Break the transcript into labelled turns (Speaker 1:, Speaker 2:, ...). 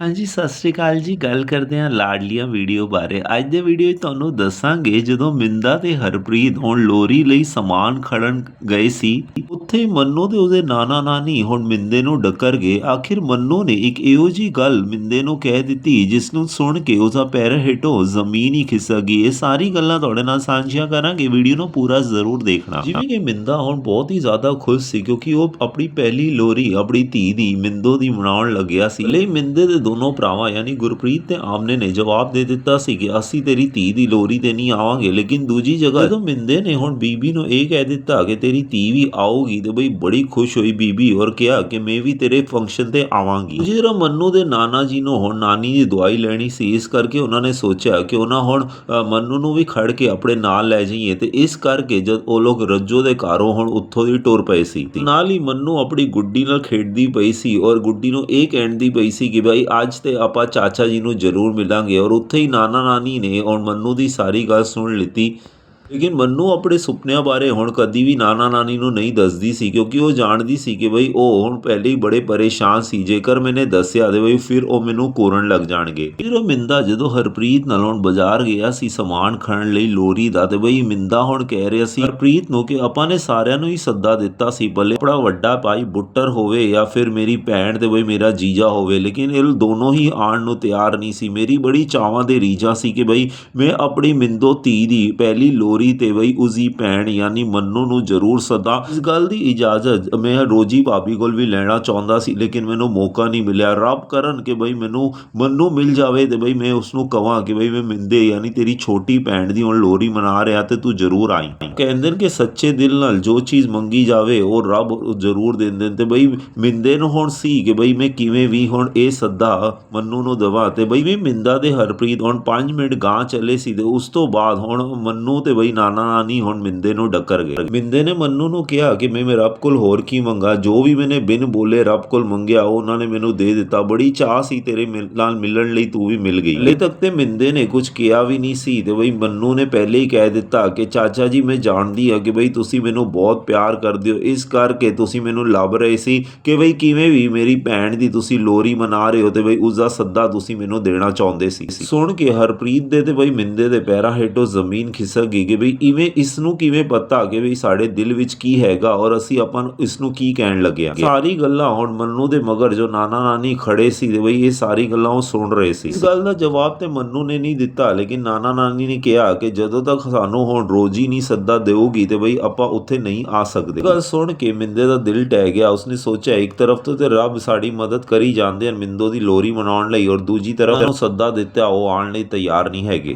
Speaker 1: ਹਾਂਜੀ, ਸਤਿ ਸ੍ਰੀ ਅਕਾਲ ਜੀ। ਗੱਲ ਕਰਦੇ ਹਾਂ ਲਾਡਲੀਆਂ ਵੀਡੀਓ ਬਾਰੇ। ਅੱਜ ਦੇ ਵੀਡੀਓ 'ਚ ਤੁਹਾਨੂੰ ਦੱਸਾਂਗੇ, ਜਦੋਂ ਮਿੰਦਾ ਤੇ ਹਰਪ੍ਰੀਤ ਹੁਣ ਲੋਰੀ ਲਈ ਸਮਾਨ ਖੜਨ ਗਏ ਸੀ, ਉੱਥੇ ਮੰਨੂ ਤੇ ਉਹਦੇ ਨਾਨਾ ਨਾਨੀ ਹੁਣ ਮਿੰਦੇ ਨੂੰ ਡੱਕਰ ਗਏ। ਆਖਿਰ ਮੰਨੂ ਨੇ ਇੱਕ ਇਹੋ ਜੀ ਗੱਲ ਮਿੰਦੇ ਨੂੰ ਕਹਿ ਦਿੱਤੀ, ਜਿਸ ਨੂੰ ਸੁਣ ਕੇ ਉਹਦਾ ਪੈਰ ਹੇਠੋਂ ਜ਼ਮੀਨ ਹੀ ਖਿਸਕ ਗਈ। ਇਹ ਸਾਰੀ ਗੱਲਾਂ ਤੁਹਾਡੇ ਨਾਲ ਸਾਂਝੀਆਂ ਕਰਾਂਗੇ। ਵੀਡੀਓ ਨੂੰ ਪੂਰਾ ਜ਼ਰੂਰ ਦੇਖਣਾ। ਜਿਵੇਂ ਕਿ ਮਿੰਦਾ ਹੁਣ ਬਹੁਤ ਹੀ ਜ਼ਿਆਦਾ ਖੁਸ਼ ਸੀ, ਕਿਉਂਕਿ ਉਹ ਆਪਣੀ ਪਹਿਲੀ ਲੋਰੀ ਆਪਣੀ ਧੀ ਦੀ ਮਿੰਦੋ ਦੀ ਮਨਾਉਣ ਲੱਗਿਆ ਸੀ। ਲਈ ਮਿੰਦੇ ਦੇ ਦੋਨੋਂ ਭਰਾਵਾਂ ਯਾਨੀ ਗੁਰਪ੍ਰੀਤ ਤੇ ਆਮਨੇ ਨੇ ਜਵਾਬ ਦੇ ਦਿੱਤਾ ਸੀ ਕਿ ਅਸੀਂ ਤੇਰੀ ਧੀ ਦੀ ਲੋਰੀ ਤੇ ਨਹੀਂ ਆਵਾਂਗੇ ਲੇਕਿਨ ਦੂਜੀ ਜਗ੍ਹਾ ਜਦੋਂ ਮਿੰਦੇ ਨੇ ਹੁਣ ਬੀਬੀ ਨੂੰ ਇਹ ਕਹਿ ਦਿੱਤਾ ਕਿ ਤੇਰੀ ਧੀ ਵੀ ਆਊਗੀ ਤੇ ਬਈ ਬੜੀ ਖੁਸ਼ ਹੋਈ ਬੀਬੀ ਔਰ ਕਿਹਾ ਕਿ ਮੈਂ ਵੀ ਤੇਰੇ ਫੰਕਸ਼ਨ ਤੇ ਆਵਾਂਗੀ। ਦੂਜੀ ਮੰਨੂ ਦੇ ਨਾਨਾ ਜੀ ਨੂੰ ਹੁਣ ਨਾਨੀ ਦੀ ਦਵਾਈ ਲੈਣੀ ਸੀ ਇਸ ਕਰਕੇ ਉਹਨਾਂ ਨੇ ਸੋਚਿਆ ਕਿ ਉਹਨਾਂ ਹੁਣ ਅ, ਮੰਨੂ ਨੂੰ ਵੀ ਖੜ ਕੇ ਆਪਣੇ ਨਾਲ ਲੈ ਜਾਈਏ ਤੇ ਇਸ ਕਰਕੇ ਜਦ ਉਹ ਲੋਕ ਰੱਜੋ ਦੇ ਘਰੋਂ ਹੁਣ ਉੱਥੋਂ ਦੀ ਟੁਰ ਪਏ ਸੀ। ਨਾਲ ਹੀ ਮੰਨੂ ਆਪਣੀ ਗੁੱਡੀ ਨਾਲ ਖੇਡਦੀ ਪਈ ਸੀ ਔਰ ਗੁੱਡੀ ਨੂੰ ਇਹ ਕਹਿਣ ਦੀ ਪਈ ਸੀ ਕਿ ਭਾਈ ਅੱਜ ਤੇ ਆਪਾਂ ਚਾਚਾ ਜੀ ਨੂੰ ਜ਼ਰੂਰ ਮਿਲਾਂਗੇ ਔਰ ਉੱਥੇ ਹੀ ਨਾਨਾ ਨਾਨੀ ਨੇ ਔਰ ਮੰਨੂ ਦੀ ਸਾਰੀ ਗੱਲ ਸੁਣ ਲਿੱਤੀ। ਲੇਕਿਨ ਮੰਨੂ ਆਪਣੇ ਸੁਪਨਿਆਂ ਬਾਰੇ ਹੁਣ ਕਦੀ ਵੀ ਨਾਨਾ ਨਾਨੀ ਨੂੰ ਨਹੀਂ ਦੱਸਦੀ ਸੀ, ਕਿਉਂਕਿ ਉਹ ਜਾਣਦੀ ਸੀ ਕਿ ਬਈ ਉਹ ਹੁਣ ਪਹਿਲੇ ਹੀ ਬੜੇ ਪਰੇਸ਼ਾਨ ਸੀ, ਜੇਕਰ ਮੈਨੇ ਦੱਸਿਆ ਤੇ ਬਈ ਫਿਰ ਉਹ ਮੈਨੂੰ ਕੋਰਨ ਲੱਗ ਜਾਣਗੇ। ਫਿਰ ਉਹ ਮਿੰਦਾ ਜਦੋਂ ਹਰਪ੍ਰੀਤ ਨਾਲ ਹੁਣ ਬਾਜ਼ਾਰ ਗਿਆ ਸੀ ਸਮਾਨ ਖੜਨ ਲਈ ਲੋਰੀ ਦਾ ਤੇ ਬਈ ਮਿੰਦਾ ਹੁਣ ਕਹਿ ਰਿਹਾ ਸੀ ਹਰਪ੍ਰੀਤ ਨੂੰ ਕਿ ਆਪਾਂ ਨੇ ਸਾਰਿਆਂ ਨੂੰ ਹੀ ਸੱਦਾ ਦਿੱਤਾ ਸੀ, ਭਲੇ ਬੜਾ ਵੱਡਾ ਭਾਈ ਬੁੱਟਰ ਹੋਵੇ ਜਾਂ ਫਿਰ ਮੇਰੀ ਭੈਣ ਤੇ ਬਈ ਮੇਰਾ ਜੀਜਾ ਹੋਵੇ, ਲੇਕਿਨ ਇਹ ਦੋਨੋਂ ਹੀ ਆਣ ਨੂੰ ਤਿਆਰ ਨਹੀਂ ਸੀ। ਮੇਰੀ ਬੜੀ ਚਾਵਾਂ ਦੇ ਰੀਝਾਂ ਸੀ ਕਿ ਬਈ ਮੈਂ ਆਪਣੀ ਮਿੰਦੋ ਧੀ ਦੀ ਪਹਿਲੀ ਲੋਰੀ ਤੇ ਬਈ ਉਸਦੀ ਭੈਣ ਯਾਨੀ ਮੰਨੂ ਨੂੰ ਜ਼ਰੂਰ ਸਦਾ। ਇਸ ਗੱਲ ਦੀ ਇਜਾਜ਼ਤ ਮੈਂ ਰੋਜੀ ਭਾਬੀ ਕੋਲ ਵੀ ਲੈਣਾ ਚਾਹੁੰਦਾ ਸੀ, ਲੇਕਿਨ ਮੈਨੂੰ ਮੌਕਾ ਨਹੀਂ ਮਿਲਿਆ। ਰੱਬ ਕਰਨ ਕਿ ਬਈ ਮੈਨੂੰ ਮੰਨੂ ਮਿਲ ਜਾਵੇ ਤੇ ਬਈ ਮੈਂ ਉਸ ਨੂੰ ਕਵਾਂ ਕਿ ਬਈ ਮੈਂ ਮਿੰਦੇ ਯਾਨੀ ਤੇਰੀ ਛੋਟੀ ਭੈਣ ਦੀ ਹੁਣ ਲੋਰੀ ਮਨਾ ਰਿਹਾ ਤੇ ਤੂੰ ਜ਼ਰੂਰ ਆਈ। ਕਹਿੰਦੇ ਨੇ ਕਿ ਸੱਚੇ ਦਿਲ ਨਾਲ ਜੋ ਚੀਜ਼ ਮੰਗੀ ਜਾਵੇ, ਉਹ ਰੱਬ ਜ਼ਰੂਰ ਦਿੰਦੇ ਨੇ ਤੇ ਬਈ ਮਿੰਦੇ ਨੂੰ ਹੁਣ ਸੀ ਕਿ ਬਈ ਮੈਂ ਕਿਵੇਂ ਵੀ ਹੁਣ ਇਹ ਸੱਦਾ ਮੰਨੂ ਨੂੰ ਦਵਾ ਤੇ ਬਈ ਵੀ ਮਿੰਦਾ ਦੇ ਹਰਪ੍ਰੀਤ ਹੁਣ 5 ਮਿੰਟ ਗਾਂ ਚੱਲੇ ਸੀ ਤੇ ਉਸ ਤੋਂ ਬਾਅਦ ਹੁਣ ਮੰਨੂ ਤੇ ਬਈ ਨਾਨਾ ਨਾਨੀ ਹੁਣ ਮਿੰਦੇ ਨੂੰ ਡੱਕਰ ਗਏ। ਮਿੰਦੇ ਨੇ ਮੰਨੂ ਨੂੰ ਕਿਹਾ ਕਿ ਮੈਂ ਰੱਬ ਕੋਲ ਹੋਰ ਕੀ ਮੰਗਾ? ਜੋ ਵੀ ਮੈਨੇ ਬਿਨ ਬੋਲੇ ਰੱਬ ਕੋਲ ਮੰਗਿਆ ਉਹਨਾਂ ਨੇ ਮੈਨੂੰ ਦੇ ਦਿੱਤਾ। ਬੜੀ ਚਾਹ ਸੀ ਤੇਰੇ ਨਾਲ ਮਿਲਣ ਲਈ ਤੂੰ ਵੀ ਮਿਲ ਗਈ। ਹਲੇ ਤੱਕ ਤੇ ਮਿੰਦੇ ਨੇ ਕੁਝ ਕਿਹਾ ਵੀ ਨਹੀਂ ਸੀ ਤੇ ਬਈ ਮੰਨੂ ਨੇ ਪਹਿਲੇ ਹੀ ਕਹਿ ਦਿੱਤਾ ਕਿ, ਚਾਚਾ ਜੀ, ਮੈਂ ਜਾਣਦੀ ਹਾਂ ਕਿ ਬਈ ਤੁਸੀਂ ਮੈਨੂੰ ਬਹੁਤ ਪਿਆਰ ਕਰਦੇ ਹੋ। ਇਸ ਕਰਕੇ ਤੁਸੀਂ ਮੈਨੂੰ ਲੱਭ ਰਹੇ ਸੀ ਕਿ ਬਈ ਕਿਵੇਂ ਵੀ ਮੇਰੀ ਭੈਣ ਦੀ ਤੁਸੀਂ ਲੋਰੀ ਮਨਾ ਰਹੇ ਹੋ ਤੇ ਬਈ ਉਸ ਦਾ ਸੱਦਾ ਤੁਸੀਂ ਮੈਨੂੰ ਦੇਣਾ ਚਾਹੁੰਦੇ ਸੀ। ਸੁਣ ਕੇ ਹਰਪ੍ਰੀਤ ਦੇ ਤੇ ਬਈ ਮਿੰਦੇ ਦੇ ਪੈਰਾਂ ਹੇਠੋਂ ਜ਼ਮੀਨ ਖਿਸਕ ਗਈ ਕਿ ਬਈ ਇਵੇਂ ਇਸ ਨੂੰ ਕਿਵੇਂ ਪਤਾ ਕਿ ਬਈ ਸਾਡੇ ਦਿਲ ਵਿੱਚ ਕੀ ਹੈਗਾ ਔਰ ਅਸੀਂ ਆਪਾਂ ਨੂੰ ਇਸ ਨੂੰ ਕੀ ਕਹਿਣ ਲੱਗਿਆ ਸਾਰੀ ਗੱਲਾਂ ਹੁਣ ਮੰਨੂ ਦੇ ਮਗਰ ਜੋ ਨਾਨਾ ਨਾਨੀ ਖੜੇ ਸੀ, ਬਈ ਇਹ ਸਾਰੀ ਗੱਲਾਂ ਉਹ ਸੁਣ ਰਹੇ ਸੀ। ਇਸ ਗੱਲ ਦਾ ਜਵਾਬ ਤੇ ਮੰਨੂ ਨੇ ਨਹੀਂ ਦਿੱਤਾ, ਲੇਕਿਨ ਨਾਨਾ ਨਾਨੀ ਨੇ ਕਿਹਾ ਕਿ ਜਦੋਂ ਤੱਕ ਸਾਨੂੰ ਹੁਣ ਰੋਜੀ ਨਹੀਂ ਸੱਦਾ ਦੇਊਗੀ ਤੇ ਬਈ ਆਪਾਂ ਉੱਥੇ ਨਹੀਂ ਆ ਸਕਦੇ। ਗੱਲ ਸੁਣ ਕੇ ਮਿੰਦੇ ਦਾ ਦਿਲ ਟਹਿ ਗਿਆ। ਉਸਨੇ ਸੋਚਿਆ, ਇੱਕ ਤਰਫ ਤੋਂ ਤੇ ਰੱਬ ਸਾਡੀ ਮਦਦ ਕਰੀ ਜਾਂਦੇ ਹਨ ਮਿੰਦੋ ਦੀ ਲੋਰੀ ਮਨਾਉਣ ਲਈ ਔਰ ਦੂਜੀ ਤਰਫ ਉਹਨੂੰ ਸੱਦਾ ਦਿੱਤਾ, ਉਹ ਆਉਣ ਲਈ ਤਿਆਰ ਨਹੀਂ ਹੈਗੇ।